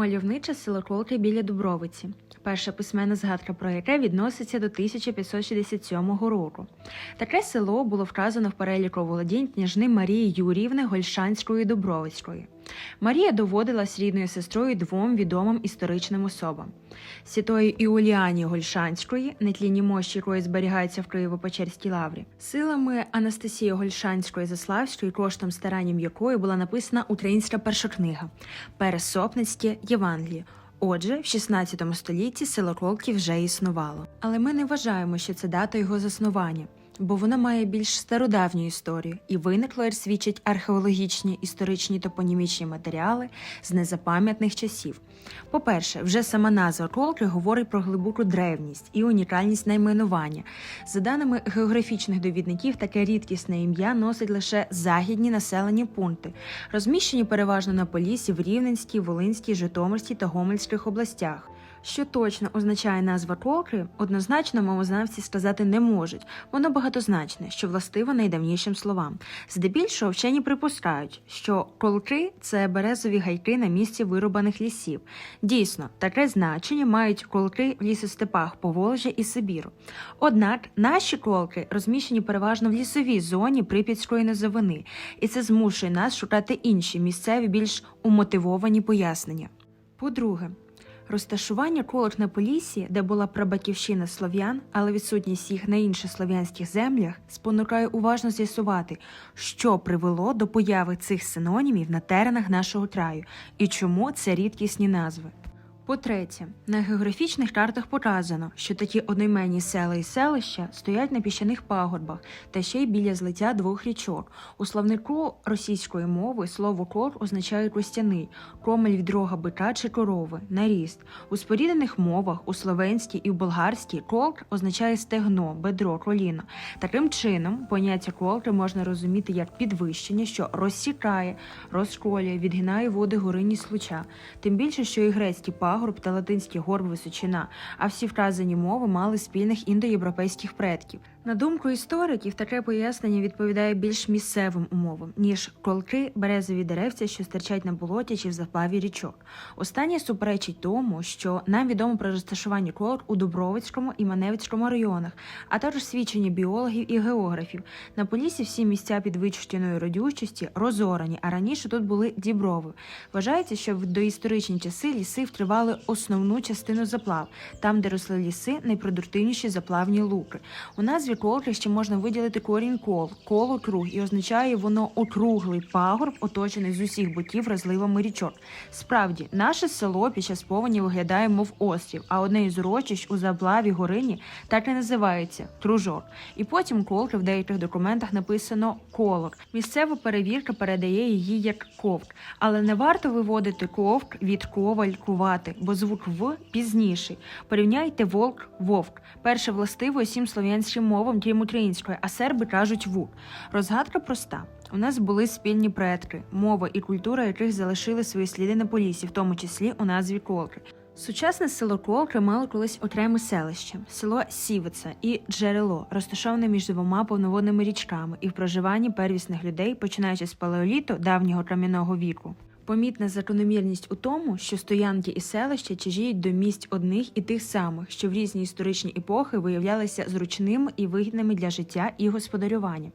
Мальовниче село Колки біля Дубровиці. Перша письменна згадка про яке відноситься до 1567 року. Таке село було вказано в переліку володінь княжни Марії Юріївни Гольшанської Дубровицької. Марія доводилась рідною сестрою двом відомим історичним особам: святої Іуліані Гольшанської, нетлінні мощі якої зберігаються в Києво-Печерській лаврі, силами Анастасії Гольшанської Заславської, коштом старанням якої була написана українська першокнига Пересопницьке Євангеліє. Отже, в 16 столітті село Колків вже існувало. Але ми не вважаємо, що це дата його заснування, бо воно має більш стародавню історію і виникло, свідчать археологічні, історичні топонімічні матеріали з незапам'ятних часів. По-перше, вже сама назва Колки говорить про глибоку древність і унікальність найменування. За даними географічних довідників, таке рідкісне ім'я носить лише західні населені пункти, розміщені переважно на Поліссі в Рівненській, Волинській, Житомирській та Гомельських областях. Що точно означає назва Колки, однозначно мовознавці сказати не можуть. Воно багатозначне, що властиво найдавнішим словам. Здебільшого вчені припускають, що колки це березові гайки на місці вирубаних лісів. Дійсно, таке значення мають колки в лісостепах Поволжя і Сибіру. Однак наші колки розміщені переважно в лісовій зоні Прип'ятської низовини, і це змушує нас шукати інші місцеві більш умотивовані пояснення. По-друге, Розташування колок на Поліссі, де була прабатьківщина слов'ян, але відсутність їх на інших слов'янських землях, спонукає уважно з'ясувати, що привело до появи цих синонімів на теренах нашого краю і чому це рідкісні назви. По-третє, на географічних картах показано, що такі одноіменні села і селища стоять на піщаних пагорбах та ще й біля злиття двох річок. У словнику російської мови слово кор означає костяний, комель від рога бика чи корови, наріст. У споріднених мовах у словенській і в болгарській колк означає стегно, бедро, коліно. Таким чином, поняття колки можна розуміти як підвищення, що розсікає, розколює, відгинає води горині случа. Тим більше, що і грецький пагорб та латинський горб височина, а всі вказані мови мали спільних індоєвропейських предків. На думку істориків, таке пояснення відповідає більш місцевим умовам, ніж колки березові деревця, що стирчать на болоті чи в заплаві річок. Останнє суперечить тому, що нам відомо про розташування колок у Дубровицькому і Маневицькому районах, а також свідчення біологів і географів. На полісі всі місця підвищеної родючості розорані, а раніше тут були діброви. Вважається, що в доісторичні часи ліси втривали основну частину заплав, там, де росли ліси, найпродуктивніші заплавні луки. У назві колки ще можна виділити корінь кол, коло круг, і означає воно округлий пагорб, оточений з усіх боків розливами річок. Справді, наше село під час повені виглядає, мов острів, а одне із урочищ у заплаві горині так і називається кружок. І потім колки в деяких документах написано колок. Місцева перевірка передає її як ковк, але не варто виводити ковк від коваль кувати, бо звук в пізніший. Порівняйте волк вовк. Перше властиво усім слов'янським мовам, крім української, а серби кажуть вук. Розгадка проста. У нас були спільні предки, мова і культура яких залишили свої сліди на полісі, в тому числі у назві Колки. Сучасне село Колки мало колись окреме селище, село Сівиця і Джерело, розташоване між двома повноводними річками і в проживанні первісних людей, починаючи з палеоліту давнього кам'яного віку. Помітна закономірність у тому, що стоянки і селища чижіють до місць одних і тих самих, що в різні історичні епохи виявлялися зручними і вигідними для життя і господарювання.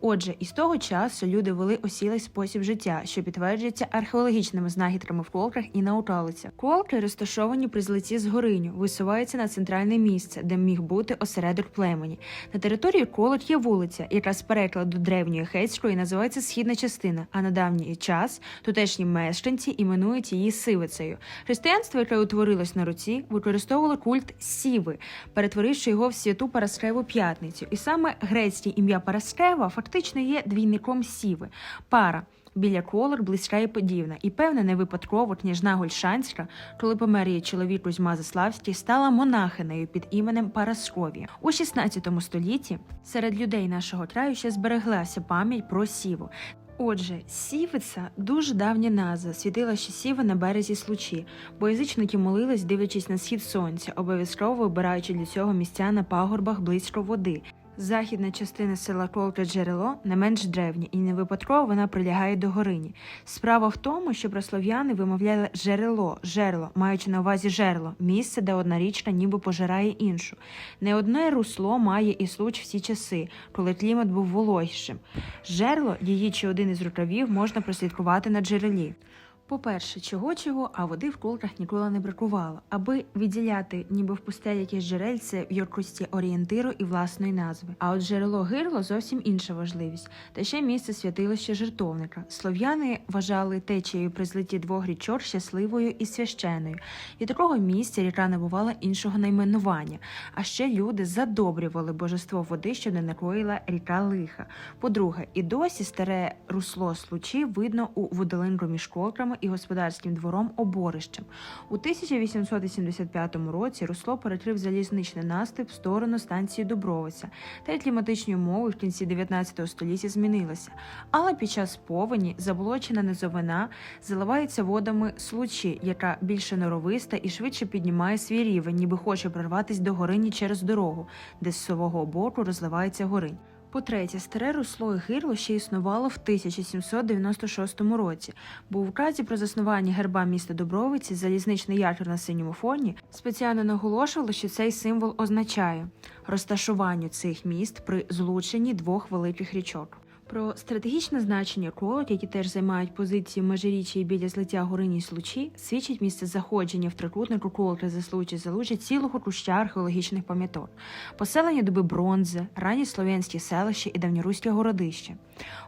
Отже, із того часу люди вели осілий спосіб життя, що підтверджується археологічними знахідками в колках і на околицях. Колки розташовані при злиці з гориню, висуваються на центральне місце, де міг бути осередок племені. На території колок є вулиця, яка з перекладу древньої хетської називається східна частина, а на давній час тутешні мешканці іменують її сивицею. Християнство, яке утворилось на руці, використовувало культ сіви, перетворивши його в святу Параскеву п'ятницю. І саме грецьке ім'я Параскева фактично є двійником сіви. Пара. Біля колор близька і подібна, і певне не випадково княжна Гольшанська, коли помер її чоловік Кузьма Заславський, стала монахинею під іменем Параскові. У 16 столітті серед людей нашого краю ще збереглася пам'ять про сіву. Отже, сівиця дуже давня назва, світила ще сіва на березі случі, бо язичники молились, дивлячись на схід сонця, обов'язково вибираючи для цього місця на пагорбах близько води. Західна частина села Колка Джерело не менш древня, і не випадково вона прилягає до горині. Справа в тому, що прослов'яни вимовляли джерело, жерло, маючи на увазі жерло, місце, де одна річка ніби пожирає іншу. Не одне русло має і случ всі часи, коли клімат був вологішим. Жерло, її чи один із рукавів можна прослідкувати на джерелі. По-перше, чого чого, а води в колках ніколи не бракувало, аби відділяти ніби в пустелі якісь джерельце в якості орієнтиру і власної назви. А от джерело гирло зовсім інша важливість, та ще місце святилища жертовника. Слов'яни вважали течією при злиті двох річок щасливою і священною. І такого місця ріка не бувала іншого найменування. А ще люди задобрювали божество води, щоб не накоїла ріка лиха. По-друге, і досі старе русло случі видно у водолинку між колками і господарським двором оборищем. У 1885 році русло перекрив залізничний наступ в сторону станції Дубровиця, та й кліматичні умови в кінці 19 століття змінилися. Але під час повені заболочена низовина заливається водами случі, яка більше норовиста і швидше піднімає свій рівень, ніби хоче прорватися до горині через дорогу, де з сового боку розливається горинь. По-третє, старе русло і гирло ще існувало в 1796 році, бо у вказі про заснування герба міста Добровиці залізничний якір на синьому фоні спеціально наголошувало, що цей символ означає розташування цих міст при злученні двох великих річок. Про стратегічне значення колок, які теж займають позиції межиріччя і біля злиття горині случі, свідчить місце заходження в трикутнику колки за случай залучі цілого куща археологічних пам'яток, поселення доби бронзи, ранні слов'янські селища і давньоруське городище.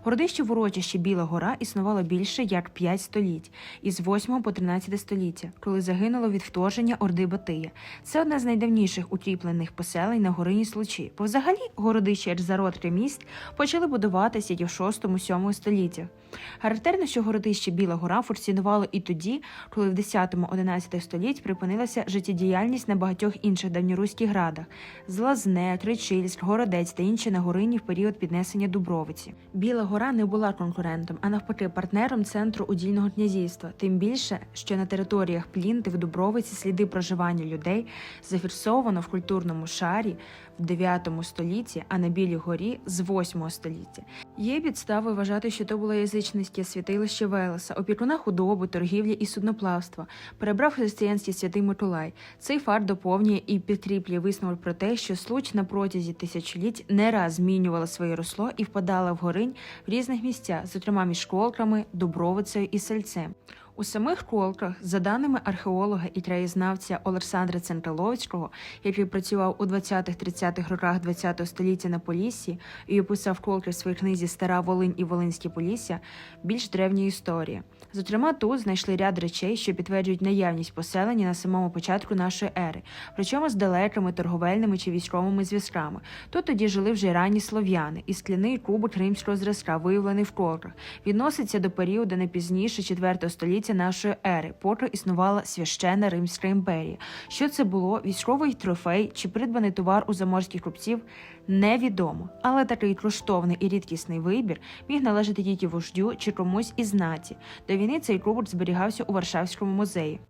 Городище в урочищі Біла Гора існувало більше як 5 століть, із 8 по 13 століття, коли загинуло від вторження Орди Батия. Це одне з найдавніших укріплених поселень на горині Случі. Бо взагалі городище як зародки міст почали будуватися тільки в 6-7 століттях. Характерно, що городище Біла Гора функціонувало і тоді, коли в 10-11 століть припинилася життєдіяльність на багатьох інших давньоруських градах Злазне, Тричильськ, Городець та інші на горині в період піднесення Дубровиці. Біла гора не була конкурентом, а навпаки, партнером центру удільного князівства. Тим більше, що на територіях Плінти в Дубровиці сліди проживання людей зафіксовано в культурному шарі в 9 столітті, а на Білій горі з 8 століття. Є підстави вважати, що то було язичницьке святилище Велеса, опікуна худоби, торгівлі і судноплавства. Перебрав християнський святий Миколай. Цей факт доповнює і підкріплює висновок про те, що случ на протязі тисячоліть не раз змінювала своє русло і впадала в горинь в різних місцях, зокрема між колками, Дубровицею і Сельцем. У самих колках, за даними археолога і краєзнавця Олександра Централовського, який працював у 20-30-х роках ХХ століття на Поліссі і описав колки в своїй книзі Стара Волинь і Волинське Полісся, більш древня історія. Зокрема, тут знайшли ряд речей, що підтверджують наявність поселення на самому початку нашої ери, причому з далекими торговельними чи військовими зв'язками. Тут тоді жили вже ранні слов'яни, і скляний кубок римського зразка, виявлений в колках, відноситься до періоду не пізніше 4 століття нашої ери, поки існувала священна Римська імперія. Що це було, військовий трофей чи придбаний товар у заморських купців, невідомо. Але такий коштовний і рідкісний вибір міг належати тільки вождю чи комусь із знаті. До війни цей кубок зберігався у Варшавському музеї.